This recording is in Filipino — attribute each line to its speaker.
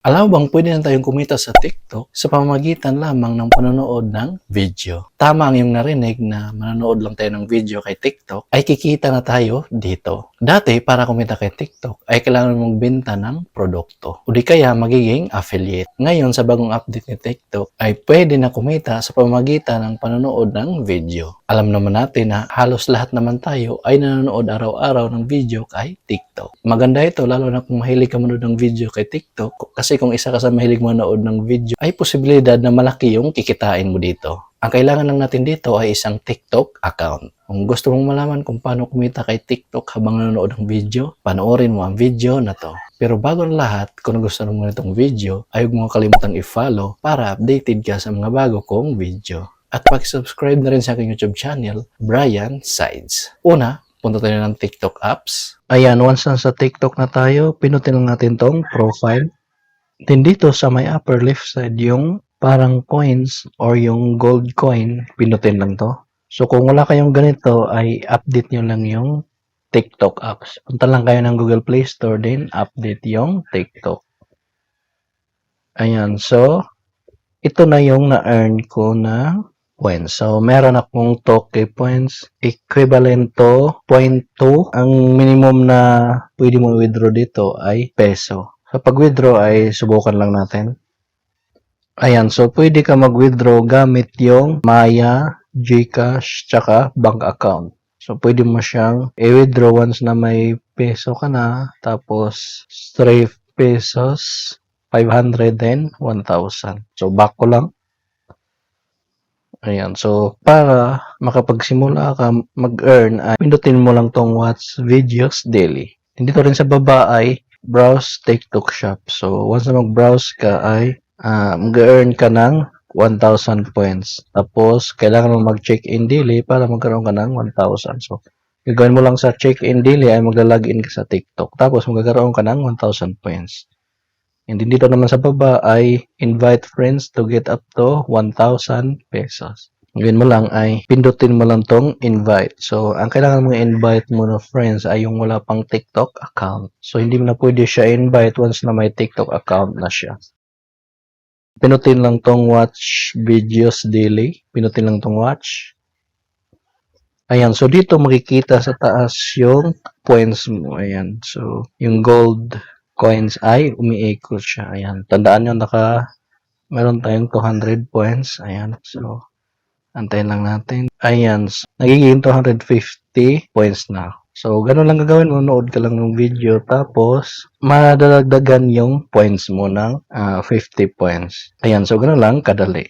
Speaker 1: Alam bang pwede na tayong kumita sa TikTok sa pamamagitan lamang ng panonood ng video? Tama ang iyong narinig na manonood lang tayo ng video kay TikTok ay kikita na tayo dito. Dati para kumita kay TikTok ay kailangan mong benta ng produkto o di kaya magiging affiliate. Ngayon sa bagong update ni TikTok ay pwede na kumita sa pamamagitan ng panonood ng video. Alam naman natin na halos lahat naman tayo ay nanonood araw-araw ng video kay TikTok. Maganda ito lalo na kung mahilig ka manood ng video kay TikTok kasi kung isa ka sa mahilig manood ng video ay posibilidad na malaki yung kikitain mo dito. Ang kailangan lang natin dito ay isang TikTok account. Kung gusto mong malaman kung paano kumita kay TikTok habang nanonood ng video, panoorin mo ang video na to. Pero bago ang lahat, kung gusto mo itong video, ay huwag mo kalimutang i-follow para updated ka sa mga bago kong video. At pag-subscribe na rin sa aking YouTube channel, Brian Sides. Una, punta tayo ng TikTok apps. Ayan, once na sa TikTok na tayo, pinutin lang natin tong profile. Then dito sa may upper left side, yung parang coins or yung gold coin, pinutin lang to. So kung wala kayong ganito, ay update nyo lang yung TikTok apps. Punta lang kayo ng Google Play Store din, update yung TikTok. Ayan, so ito na yung na-earn ko na points. So, meron akong Toke points equivalent to 0.2. Ang minimum na pwede mo withdraw dito ay peso. Sa pag-withdraw ay subukan lang natin. Ayan, so pwede ka mag-withdraw gamit yung Maya, Gcash, tsaka bank account. So, pwede mo siyang i-withdraw once na may peso ka na, tapos 3 pesos, 500 then 1,000. So, back ko lang. Ayan, so para makapagsimula ka mag-earn, ay pindutin mo lang tong watch videos daily. Dito rin sa baba ay browse TikTok shop. So, once na mag-browse ka ay ah, mag-earn ka ng 1,000 points. Tapos, kailangan mo mag-check-in daily para magkaroon ka ng 1,000. So, gagawin mo lang sa check-in daily ay magla-login ka sa TikTok. Tapos, magkakaroon ka ng 1,000 points. And dito naman sa baba ay invite friends to get up to 1,000 pesos. Gawin mo lang ay pindutin mo lang tong invite. So, ang kailangan mong invite mo na friends ay yung wala pang TikTok account. So, hindi mo na pwede siya invite once na may TikTok account na siya. Pinutin lang tong watch videos daily. Pinutin lang tong watch. Ayan, so dito makikita sa taas yung points mo. Ayan, so yung gold coins ay umiikot siya. Ayan, tandaan nyo naka meron tayong 200 points. Ayan, so antayin lang natin. Ayan, so, nagiging 250 points na. So, ganun lang gagawin mo. Nood ka lang ng video. Tapos, madadagdagan yung points mo ng ah, 50 points. Ayan, so ganun lang kadali.